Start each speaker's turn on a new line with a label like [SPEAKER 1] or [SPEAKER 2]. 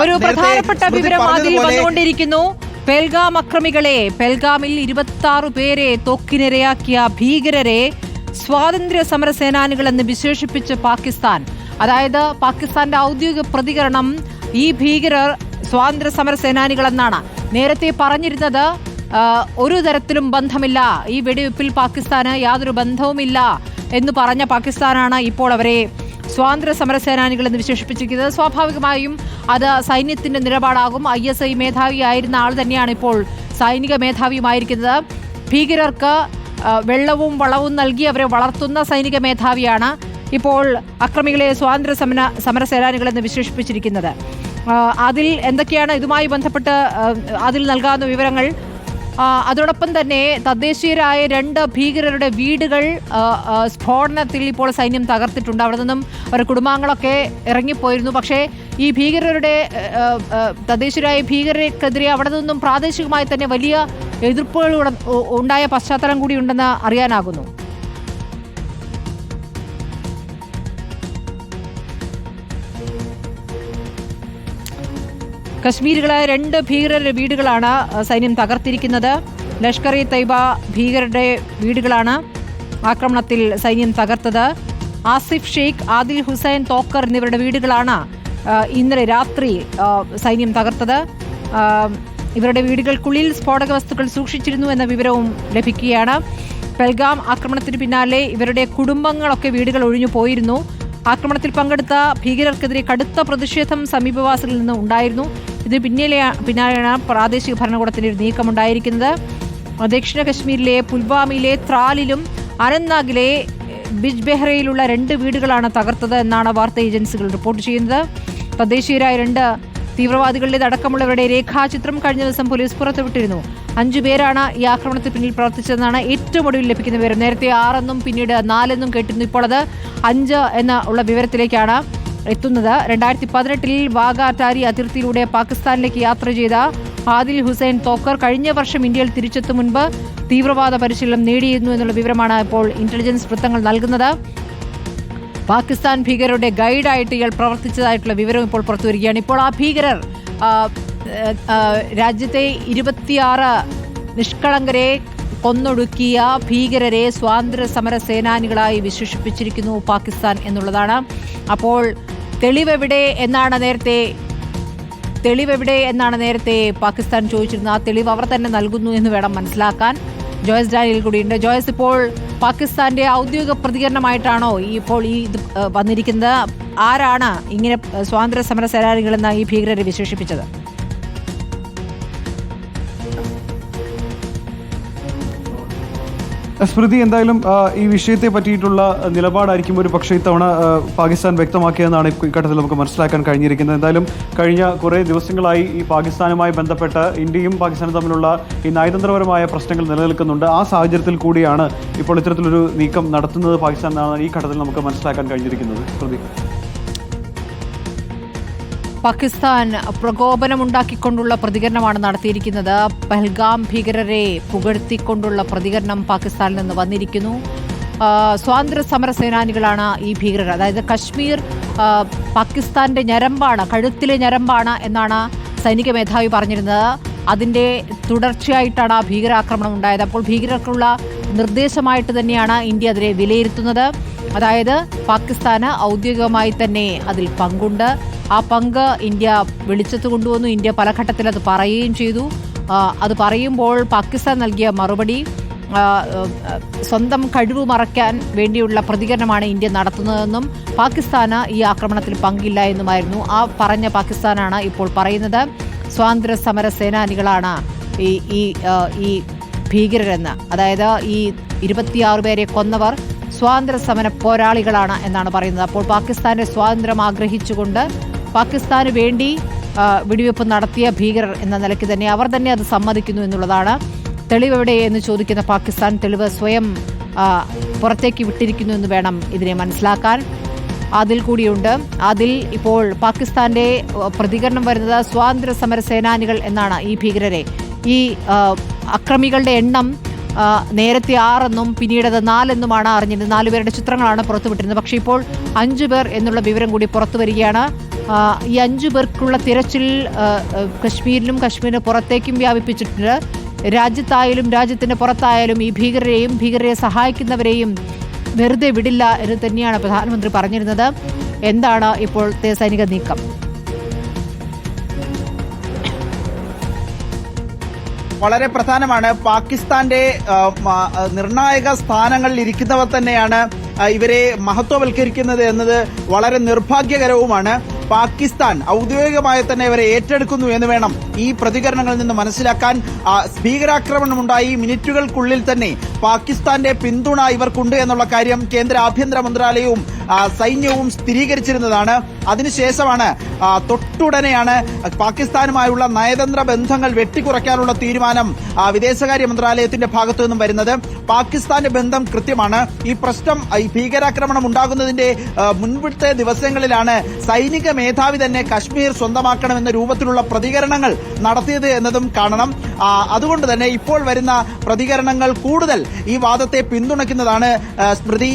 [SPEAKER 1] ഒരു പ്രധാനപ്പെട്ട വിവരം അതിൽ വന്നുകൊണ്ടിരിക്കുന്നു. പെൽഗാം അക്രമികളെ പെൽഗാമിൽ ഇരുപത്തി ആറ് പേരെ തോക്കിനിരയാക്കിയ ഭീകരരെ സ്വാതന്ത്ര്യ സമര സേനാനികളെന്ന് വിശേഷിപ്പിച്ച് പാകിസ്ഥാൻ. അതായത് പാകിസ്ഥാന്റെ ഔദ്യോഗിക പ്രതികരണം ഈ ഭീകരർ സ്വാതന്ത്ര്യ സമര സേനാനികളെന്നാണ് നേരത്തെ പറഞ്ഞിരുന്നത് ഒരു തരത്തിലും ബന്ധമില്ല. ഈ വെടിവെപ്പിൽ പാകിസ്ഥാന് യാതൊരു ബന്ധവുമില്ല എന്ന് പറഞ്ഞ പാകിസ്ഥാനാണ് ഇപ്പോൾ അവരെ സ്വാതന്ത്ര്യ സമര സേനാനികൾ എന്ന് വിശേഷിപ്പിച്ചിരിക്കുന്നത്. സ്വാഭാവികമായും അത് സൈന്യത്തിന്റെ നിലപാടാകും. ഐ എസ് ഐ മേധാവിയായിരുന്ന ആൾ തന്നെയാണ് ഇപ്പോൾ സൈനിക മേധാവിയുമായിരിക്കുന്നത്. ഭീകരർക്ക് വെള്ളവും വളവും നൽകി അവരെ വളർത്തുന്ന സൈനിക മേധാവിയാണ് ഇപ്പോൾ അക്രമികളെ സ്വാതന്ത്ര്യ സമര സമര സേനാനികൾ എന്ന് വിശേഷിപ്പിച്ചിരിക്കുന്നത്. അതിൽ എന്തൊക്കെയാണ് ഇതുമായി ബന്ധപ്പെട്ട് അതിൽ നൽകാവുന്ന വിവരങ്ങൾ അതോടൊപ്പം തന്നെ തദ്ദേശീയരായ രണ്ട് ഭീകരരുടെ വീടുകൾ സ്ഫോടനത്തിൽ ഇപ്പോൾ സൈന്യം തകർത്തിട്ടുണ്ട്. അവിടെ നിന്നും അവരുടെ കുടുംബാംഗങ്ങളൊക്കെ ഇറങ്ങിപ്പോയിരുന്നു. പക്ഷേ ഈ ഭീകരരുടെ തദ്ദേശീയരായ ഭീകരർക്കെതിരെ അവിടെ നിന്നും പ്രാദേശികമായി തന്നെ വലിയ എതിർപ്പുകൾ ഉണ്ടായ പശ്ചാത്തലം കൂടി ഉണ്ടെന്ന് അറിയാനാകുന്നു. കശ്മീരികളായ രണ്ട് ഭീകരരുടെ വീടുകളാണ് സൈന്യം തകർത്തിരിക്കുന്നത്. ലഷ്കർ ഇ തൈബ ഭീകരരുടെ വീടുകളാണ് ആക്രമണത്തിൽ സൈന്യം തകർത്തത്. ആസിഫ് ഷെയ്ഖ് ആദിൽ ഹുസൈൻ തോക്കർ എന്നിവരുടെ വീടുകളാണ് ഇന്നലെ രാത്രി സൈന്യം തകർത്തത്. ഇവരുടെ വീടുകൾക്കുള്ളിൽ സ്ഫോടക വസ്തുക്കൾ സൂക്ഷിച്ചിരുന്നു എന്ന വിവരവും ലഭിക്കുകയാണ്. പെൽഗാം ആക്രമണത്തിന് പിന്നാലെ ഇവരുടെ കുടുംബങ്ങളൊക്കെ വീടുകൾ ഒഴിഞ്ഞു പോയിരുന്നു. ആക്രമണത്തിൽ പങ്കെടുത്ത ഭീകരർക്കെതിരെ കടുത്ത പ്രതിഷേധം സമീപവാസികളിൽ നിന്ന് ഉണ്ടായിരുന്നു. ഇതിന് പിന്നിലെ പിന്നാലെയാണ് പ്രാദേശിക ഭരണകൂടത്തിന്റെ ഒരു നീക്കമുണ്ടായിരിക്കുന്നത്. ദക്ഷിണ കശ്മീരിലെ പുൽവാമയിലെ ത്രാലിലും അനന്ത്നാഗിലെ ബിജ്ബെഹ്റയിലുള്ള രണ്ട് വീടുകളാണ് തകർത്തത് എന്നാണ് വാർത്താ ഏജൻസികൾ റിപ്പോർട്ട് ചെയ്യുന്നത്. തദ്ദേശീയരായ രണ്ട് തീവ്രവാദികളുടെ അടക്കമുള്ളവരുടെ രേഖാചിത്രം കഴിഞ്ഞ ദിവസം പോലീസ് പുറത്തുവിട്ടിരുന്നു. അഞ്ചു പേരാണ് ഈ ആക്രമണത്തിന് പിന്നിൽ പ്രവർത്തിച്ചതെന്നാണ് ഏറ്റവും ഒടുവിൽ ലഭിക്കുന്ന വിവരം. നേരത്തെ ആറെന്നും പിന്നീട് നാലെന്നും കേട്ടിരുന്നു. ഇപ്പോൾ അത് അഞ്ച് എന്ന ഉള്ള വിവരത്തിലേക്കാണ് എത്തുന്നത്. രണ്ടായിരത്തി പതിനെട്ടിൽ വാഗ അറ്റാരി അതിർത്തിയിലൂടെ പാകിസ്ഥാനിലേക്ക് യാത്ര ചെയ്ത ആദിൽ ഹുസൈൻ തോക്കർ കഴിഞ്ഞ വർഷം ഇന്ത്യയിൽ തിരിച്ചെത്തും മുൻപ് തീവ്രവാദ പരിശീലനം നേടിയിരുന്നു എന്നുള്ള വിവരമാണ് ഇപ്പോൾ ഇന്റലിജൻസ് വൃത്തങ്ങൾ നൽകുന്നത്. പാകിസ്ഥാൻ ഭീകരരുടെ ഗൈഡായിട്ട് ഇയാൾ പ്രവർത്തിച്ചതായിട്ടുള്ള വിവരം ഇപ്പോൾ പുറത്തു വരികയാണ്. ഇപ്പോൾ ആ ഭീകരർ രാജ്യത്തെ ഇരുപത്തിയാറ് നിഷ്കളങ്കരെ കൊന്നൊടുക്കിയ ഭീകരരെ സ്വാതന്ത്ര്യ സമര സേനാനികളായി വിശേഷിപ്പിച്ചിരിക്കുന്നു പാകിസ്ഥാൻ എന്നുള്ളതാണ്. അപ്പോൾ തെളിവെവിടെ എന്നാണ് നേരത്തെ തെളിവെവിടെ എന്നാണ് നേരത്തെ പാകിസ്ഥാൻ ചോദിച്ചിരുന്നത്. ആ തെളിവ് അവർ തന്നെ നൽകുന്നു എന്ന് വേണം മനസ്സിലാക്കാൻ. ജോയസ് ഡാനിയൽ കൂടിയുണ്ട്. ജോയസ് ഇപ്പോൾ പാകിസ്ഥാന്റെ ഔദ്യോഗിക പ്രതികരണമായിട്ടാണോ ഈ ഇപ്പോൾ ഈ ഇത് വന്നിരിക്കുന്നത്? ആരാണ് ഇങ്ങനെ സ്വാതന്ത്ര്യ സമര സേനാനികളെന്ന് ഈ ഭീകരരെ വിശേഷിപ്പിച്ചത്?
[SPEAKER 2] സ്മൃതി എന്തായാലും ഈ വിഷയത്തെ പറ്റിയിട്ടുള്ള നിലപാടായിരിക്കും ഒരു പക്ഷേ ഇത്തവണ പാകിസ്ഥാൻ വ്യക്തമാക്കിയതെന്നാണ് ഇക്കാര്യത്തിൽ നമുക്ക് മനസ്സിലാക്കാൻ കഴിഞ്ഞിരിക്കുന്നത്. എന്തായാലും കഴിഞ്ഞ കുറേ ദിവസങ്ങളായി ഈ പാകിസ്ഥാനുമായി ബന്ധപ്പെട്ട് ഇന്ത്യയും പാകിസ്ഥാനും തമ്മിലുള്ള ഈ നയതന്ത്രപരമായ പ്രശ്നങ്ങൾ നിലനിൽക്കുന്നുണ്ട്. ആ സാഹചര്യത്തിൽ കൂടിയാണ് ഇപ്പോൾ ഇത്തരത്തിലൊരു നീക്കം നടത്തുന്നത് പാകിസ്ഥാൻ എന്നാണ് ഈ ഘട്ടത്തിൽ നമുക്ക് മനസ്സിലാക്കാൻ കഴിഞ്ഞിരിക്കുന്നത്. സ്മൃതി.
[SPEAKER 1] പാകിസ്ഥാൻ പ്രകോപനമുണ്ടാക്കിക്കൊണ്ടുള്ള പ്രതികരണമാണ് നടത്തിയിരിക്കുന്നത്. പഹൽഗാം ഭീകരരെ പുകഴ്ത്തിക്കൊണ്ടുള്ള പ്രതികരണം പാകിസ്ഥാനിൽ നിന്ന് വന്നിരിക്കുന്നു. സ്വാതന്ത്ര്യ സമര സേനാനികളാണ് ഈ ഭീകരർ. അതായത് കശ്മീർ പാകിസ്ഥാന്റെ ഞരമ്പാണ് കഴുത്തിലെ ഞരമ്പാണ് എന്നാണ് സൈനിക മേധാവി പറഞ്ഞിരുന്നത്. അതിന്റെ തുടർച്ചയായിട്ടാണ് ആ ഭീകരാക്രമണം ഉണ്ടായത്. അപ്പോൾ ഭീകരർക്കുള്ള നിർദ്ദേശമായിട്ട് തന്നെയാണ് ഇന്ത്യ അതിനെ വിലയിരുത്തുന്നത്. അതായത് പാകിസ്ഥാന് ഔദ്യോഗികമായി തന്നെ അതിൽ പങ്കുണ്ട്. ആ പങ്ക് ഇന്ത്യ വെളിച്ചത്ത് കൊണ്ടുവന്നു. ഇന്ത്യ പല ഘട്ടത്തിൽ അത് പറയുകയും ചെയ്തു. അത് പറയുമ്പോൾ പാകിസ്ഥാൻ നൽകിയ മറുപടി സ്വന്തം കഴിവ് മറയ്ക്കാൻ വേണ്ടിയുള്ള പ്രതികരണമാണ് ഇന്ത്യ നടത്തുന്നതെന്നും പാകിസ്ഥാന് ഈ ആക്രമണത്തിൽ പങ്കില്ല എന്നുമായിരുന്നു ആ പറഞ്ഞ പാകിസ്ഥാനാണ് ഇപ്പോൾ പറയുന്നത്. സ്വാതന്ത്ര്യ സമര സേനാനികളാണ് ഈ ഈ ഈ ഭീകരരെന്ന്. അതായത് ഈ ഇരുപത്തിയാറ് പേരെ കൊന്നവർ സ്വാതന്ത്ര്യ സമര പോരാളികളാണ് എന്നാണ് പറയുന്നത്. അപ്പോൾ പാകിസ്ഥാന്റെ സ്വാതന്ത്ര്യം ആഗ്രഹിച്ചുകൊണ്ട് പാകിസ്ഥാന് വേണ്ടി വെടിവെപ്പ് നടത്തിയ ഭീകരർ എന്ന നിലയ്ക്ക് തന്നെ അവർ തന്നെ അത് സമ്മതിക്കുന്നു എന്നുള്ളതാണ് തെളിവ് എവിടെ എന്ന് ചോദിക്കുന്ന പാകിസ്ഥാൻ തെളിവ് സ്വയം പുറത്തേക്ക് വിട്ടിരിക്കുന്നു എന്ന് വേണം ഇതിനെ മനസ്സിലാക്കാൻ. അതിൽ കൂടിയുണ്ട് അതിൽ ഇപ്പോൾ പാകിസ്ഥാന്റെ പ്രതികരണം വരുന്നത് സ്വാതന്ത്ര്യ സമര സേനാനികൾ എന്നാണ് ഈ ഭീകരരെ. ഈ അക്രമികളുടെ എണ്ണം നേരത്തെ ആറെന്നും പിന്നീട് നാലെന്നുമാണ് അറിഞ്ഞത് നാലുപേരുടെ ചിത്രങ്ങളാണ് പുറത്തുവിട്ടിരുന്നത്. പക്ഷേ ഇപ്പോൾ അഞ്ചു പേർ എന്നുള്ള വിവരം കൂടി പുറത്തു വരികയാണ് ഈ അഞ്ചു പേർക്കുള്ള തിരച്ചിൽ കശ്മീരിലും കശ്മീരിന് പുറത്തേക്കും വ്യാപിപ്പിച്ചിട്ടുണ്ട്. രാജ്യത്തായാലും രാജ്യത്തിന്റെ പുറത്തായാലും ഈ ഭീകരരെയും ഭീകരരെ സഹായിക്കുന്നവരെയും വെറുതെ വിടില്ല എന്ന് തന്നെയാണ് പ്രധാനമന്ത്രി പറഞ്ഞിരുന്നത്. എന്താണ് ഇപ്പോഴത്തെ സൈനിക നീക്കം?
[SPEAKER 3] വളരെ പ്രധാനമാണ്. പാകിസ്ഥാന്റെ നിർണായക സ്ഥാനങ്ങളിൽ ഇരിക്കുന്നവർ തന്നെയാണ് ഇവരെ മഹത്വവൽക്കരിക്കുന്നത് എന്നത് വളരെ നിർഭാഗ്യകരവുമാണ്. പാകിസ്ഥാൻ ഔദ്യോഗികമായി തന്നെ ഇവരെ ഏറ്റെടുക്കുന്നു എന്ന് വേണം ഈ പ്രതികരണങ്ങളിൽ നിന്ന് മനസ്സിലാക്കാൻ. ഭീകരാക്രമണമുണ്ടായി. മിനിറ്റുകൾക്കുള്ളിൽ തന്നെ പാകിസ്ഥാന്റെ പിന്തുണ ഇവർക്കുണ്ട് എന്നുള്ള കാര്യം കേന്ദ്ര ആഭ്യന്തര മന്ത്രാലയവും സൈന്യവും സ്ഥിരീകരിച്ചിരുന്നതാണ്. അതിനുശേഷമാണ് തൊട്ടുടനെയാണ് പാകിസ്ഥാനുമായുള്ള നയതന്ത്ര ബന്ധങ്ങൾ വെട്ടിക്കുറയ്ക്കാനുള്ള തീരുമാനം വിദേശകാര്യ മന്ത്രാലയത്തിന്റെ ഭാഗത്തു നിന്നും വരുന്നത്. പാകിസ്ഥാന്റെ ബന്ധം കൃത്യമാണ്. ഈ പ്രശ്നം ഈ ഭീകരാക്രമണം ഉണ്ടാകുന്നതിന്റെ മുൻപിടുത്തെ ദിവസങ്ങളിലാണ് സൈനിക മേധാവി തന്നെ കശ്മീർ സ്വന്തമാക്കണമെന്ന രൂപത്തിലുള്ള പ്രതികരണങ്ങൾ നടത്തിയത് എന്നതും കാണണം. അതുകൊണ്ട് തന്നെ ഇപ്പോൾ വരുന്ന പ്രതികരണങ്ങൾ കൂടുതൽ ഈ വാദത്തെ പിന്തുണയ്ക്കുന്നതാണ് സ്മൃതി